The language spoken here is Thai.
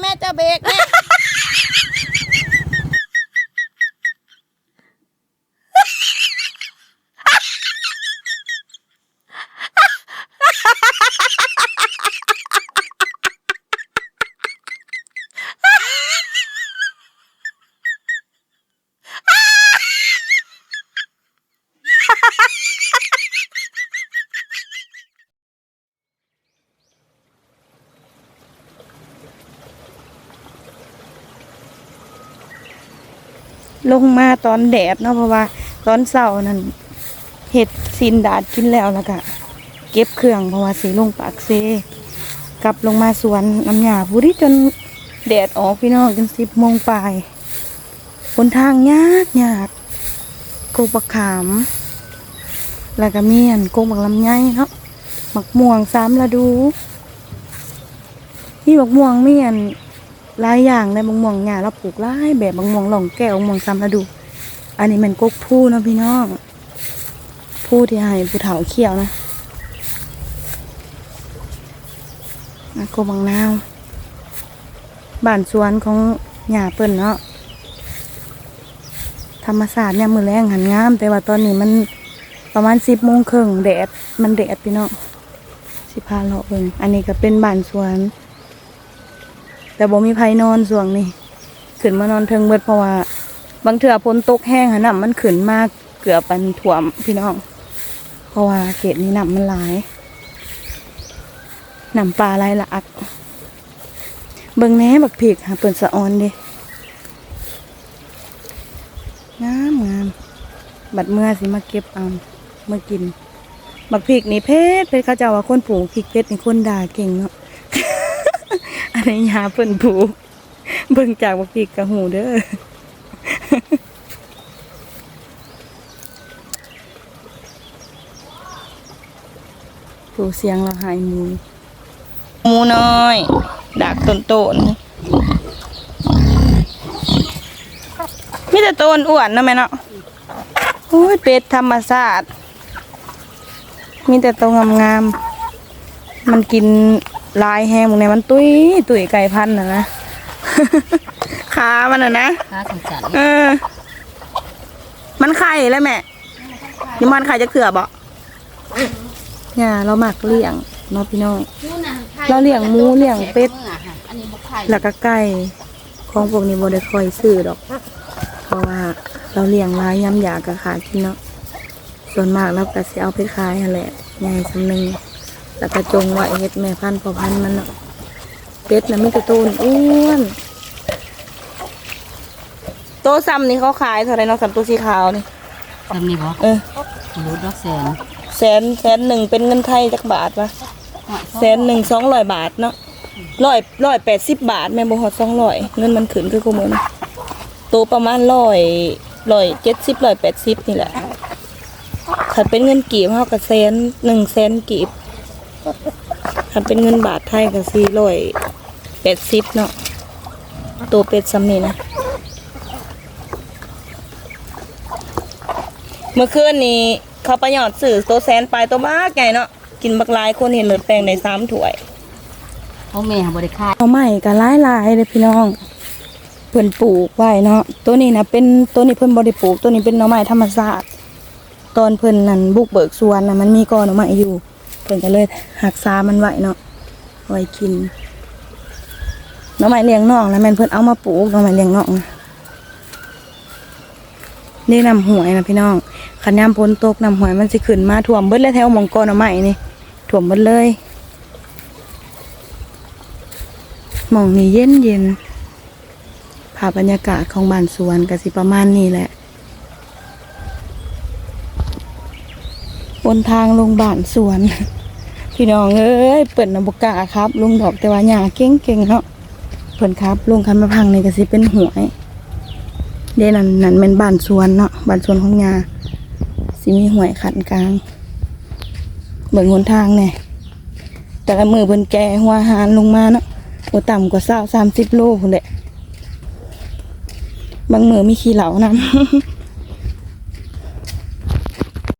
แม่จะเบรกแม่ ลงมาตอนแดดเนาะเพราะว่าตอนเสาร์นั่นเห็ดซินดาดกินแล้วแล้วก็เก็บเครื่องเพราะว่าสีลงปากเซกลับลงมาสวนน้ำหยาผู้ที่จนแดดออกพี่น้องจนสิบโมงปลายบนทางยากยากโกบักขาม แล้วก็มีอันโกบักลำไยเนาะหมักม่วงสามฤดูนี่บักม่วงมีอัน หลายอย่างในบางม่วงหญ้าเราปลูกหลายแบบบางม่วงหล่องแก้วบางม่วงซ้ำระดู อันนี้มันกกผู้เนาะพี่น้องผู้ที่ให้ผู้เฒ่าเขี้ยวนะนะกบางนาวบ้านสวนของหญ้าเปิ้นเนาะธรรมศาสตร์เนี่ยมือแรงหันงาม แต่ว่าตอนนี้มันประมาณสิบโมงครึ่งแดดมันแดดพี่น้องสิพาเลาะเบิ่งอันนี้ก็เป็นบ้านสวน แต่บ่มีไผนอนส่วงนี้ขึ้นมานอนเทิงเบิดเพราะว่า บางเถื่อฝนตกแห้งหะน้ำมันขึ้นมากเกือบปันถ่วมพี่น้อง เพราะว่าเขตนี้น้ำมันหลายน้ำปลาไหลหลากเบิ่งแหน่บักผีกหาเปิ่นสะออนเดิงามงามบัดเมื่อสิมาเก็บเอาเมื่อกิน บักผีกนี่เพชรเพชรเขาเจ้าว่าคนปลูกพริกเพชรนี่คนด่าเก่งเนาะ อันนี้ยาเพิ่นผูกเบิ่งจากบักพริกกะหูเด้อผูเสียงเราหายมูมูน้อย ดักต้นโตนมีแต่ต้นอ้วนนะแม่เนาะโอ้ยเป็ดธรรมศาสตร์มีแต่ตัวงามๆมันกิน ลายแห้งหมดเลยมันตุ้ยตุ้ยไก่พันธุ์น่ะนะ ขามันน่ะนะค้าสงสารเออ มันไข่แล้วแม่นี่มันไข่จะเขือบ่เนี่ยเราหมักเลี้ยงเนาะพี่น้อง เราเลี้ยงหมูเลี้ยงเป็ดอันนี้บ่ไข่แล้วก็ไก่ ของพวกนี้บ่ได้ค่อยซื้อดอก เพราะว่าเราเลี้ยงหลายย้ำอยากก็ขายกินเนาะ ส่วนมากเราก็สิเอาไปขายนั่นแหละใหญ่สำนึง แล้วก็จงไว้เฮ็ดแม่พันธุ์พ่อพันธุ์มันเนาะเป็ดน่ะมีแต่โตนอ้วนโตซ้ำนี่เขาขายเท่าไหรเนาะซ้ำตัวสีขาวนี่ทำนี่บ่เออรู้ดอกแสนแสนแสนหนึ่งเป็นเงินไทยจักบาทวะแสนหนึ่งสองร้อยบาทเนาะร้อยร้อยแปดสิบบาทแม่บ่ฮอดสองร้อยเงินมันขึ้นคือกูมือนะโตประมาณร้อยร้อยเจ็ดสิบร้อยแปดสิบนี่แหละถ้าเป็นเงินกีบเฮาก็แสนหนึ่งแสนกีบ ถ้าเป็นเงินบาทไทยก็สี่ร้อยแปดสิบเนาะโตเป็ดซ้ำนี่นะ เมื่อคืนนี้เขาประหยอดสื่อตัวแซนไปตัวบ้าไงเนาะกินบักหลายคนเห็นเลือดแปลงในสามถ้วยเพราะแม่บ่ได้ขายเอาใหม่ก็หลายลายเลยพี่น้องเพิ่นปลูกไว้เนาะตัวนี้นะเป็นตัวนี้เพิ่นบ่ได้ปลูก ตัวนี้เป็นหน่อไม้ธรรมชาติตอนเพิ่นนั่นบุกเบิกสวนน่ะมันมีกอหน่อไม้อยู่ เพิ่นก็เลยหักษามันไว้เนาะไว้กินน่อไม้เลี้ยงน่อกนะแม่นเพิ่นเอามาปลูกน่อไม้เลี้ยงน่อกนะนี่นำหวยนะพี่น้องขันยามพ้นตกนำหวยมันสิขึ้นมาท่วมเบิดเลยแถวมองกอน่อไม้นี่ท่วมเบิดเลยมองนี่เย็นเย็นภาพบรรยากาศของบ้านสวนก็สิประมาณนี้แหละ บนทางลงบ้านสวน พี่น้องเอ้ยเปิดนบกล้าครับ ลุงดอกแต่ว่าหญ้าเก่งเก่งๆเนาะเพิ่นครับลุงคันมาพังในี่ก็สิเป็นหวยเดนั่นนั่นเป็นบ้านสวนเนาะบ้านสวนของหยาสิมีหวยขันกลางเบิ่งหนทางเนี่ยแต่ละมือเพิ่นแก่หัวหารลงมาเนาะบ่ต่ำกว่าเศร้าสามสิบโลพุ่นแหละบางมือมีขี้เหลานำ